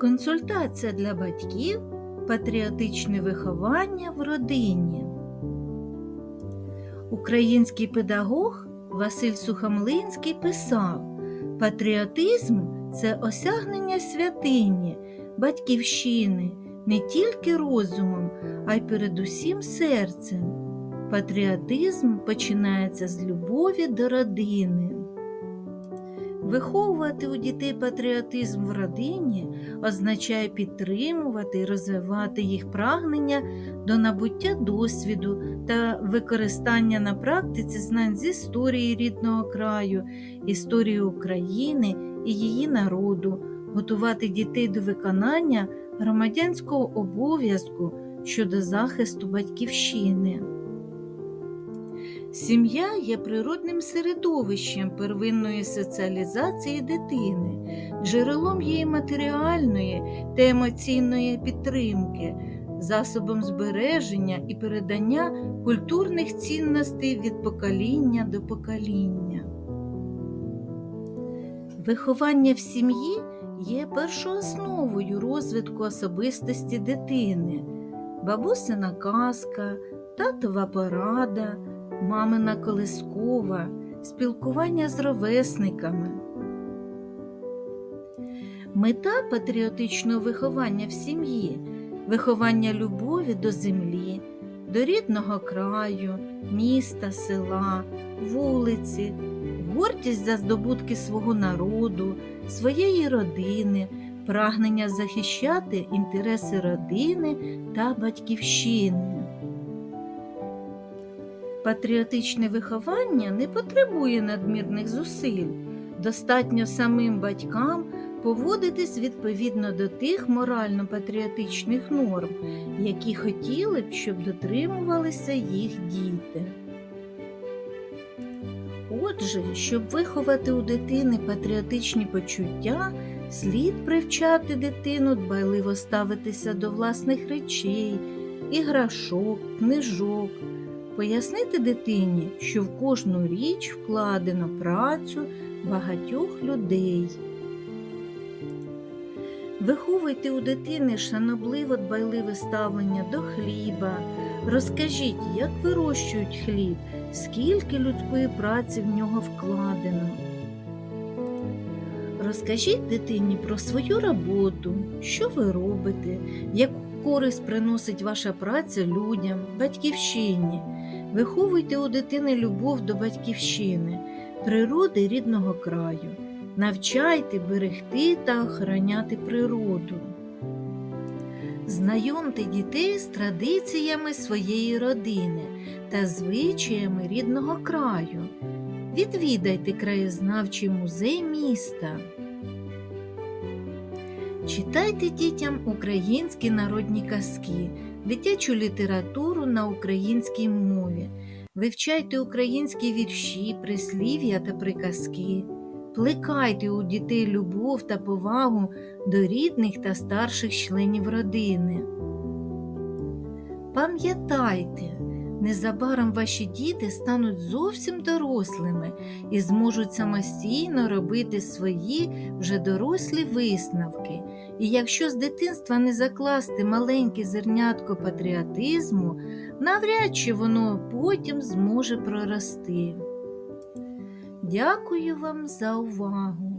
Консультація для батьків, патріотичне виховання в родині. Український педагог Василь Сухомлинський писав: Патріотизм це осягнення святині, батьківщини не тільки розумом, а й передусім серцем. Патріотизм починається з любові до родини. Виховувати у дітей патріотизм в родині означає підтримувати і розвивати їх прагнення до набуття досвіду та використання на практиці знань з історії рідного краю, історії України і її народу, готувати дітей до виконання громадянського обов'язку щодо захисту батьківщини. Сім'я є природним середовищем первинної соціалізації дитини, джерелом її матеріальної та емоційної підтримки, засобом збереження і передання культурних цінностей від покоління до покоління. Виховання в сім'ї є першоосновою розвитку особистості дитини, бабусина казка, татова порада мамина колискова, спілкування з ровесниками. Мета патріотичного виховання в сім'ї виховання любові до землі, до рідного краю, міста, села, вулиці, гордість за здобутки свого народу, своєї родини, прагнення захищати інтереси родини та батьківщини. Патріотичне виховання не потребує надмірних зусиль. Достатньо самим батькам поводитись відповідно до тих морально-патріотичних норм, які хотіли б, щоб дотримувалися їх діти. Отже, щоб виховати у дитини патріотичні почуття, слід привчати дитину дбайливо ставитися до власних речей, іграшок, книжок. Пояснити дитині, що в кожну річ вкладено працю багатьох людей. Виховуйте у дитини шанобливо дбайливе ставлення до хліба. Розкажіть, як вирощують хліб, скільки людської праці в нього вкладено. Розкажіть дитині про свою роботу, що ви робите, яку користь приносить ваша праця людям, батьківщині. Виховуйте у дитини любов до батьківщини, природи рідного краю, навчайте берегти та охороняти природу. Знайомте дітей з традиціями своєї родини та звичаями рідного краю. Відвідайте краєзнавчий музей міста. Читайте дітям українські народні казки, дитячу літературу на українській мові, вивчайте українські вірші, прислів'я та приказки, плекайте у дітей любов та повагу до рідних та старших членів родини. Пам'ятайте, незабаром ваші діти стануть зовсім дорослими і зможуть самостійно робити свої вже дорослі висновки. І якщо з дитинства не закласти маленьке зернятко патріотизму, навряд чи воно потім зможе прорости. Дякую вам за увагу!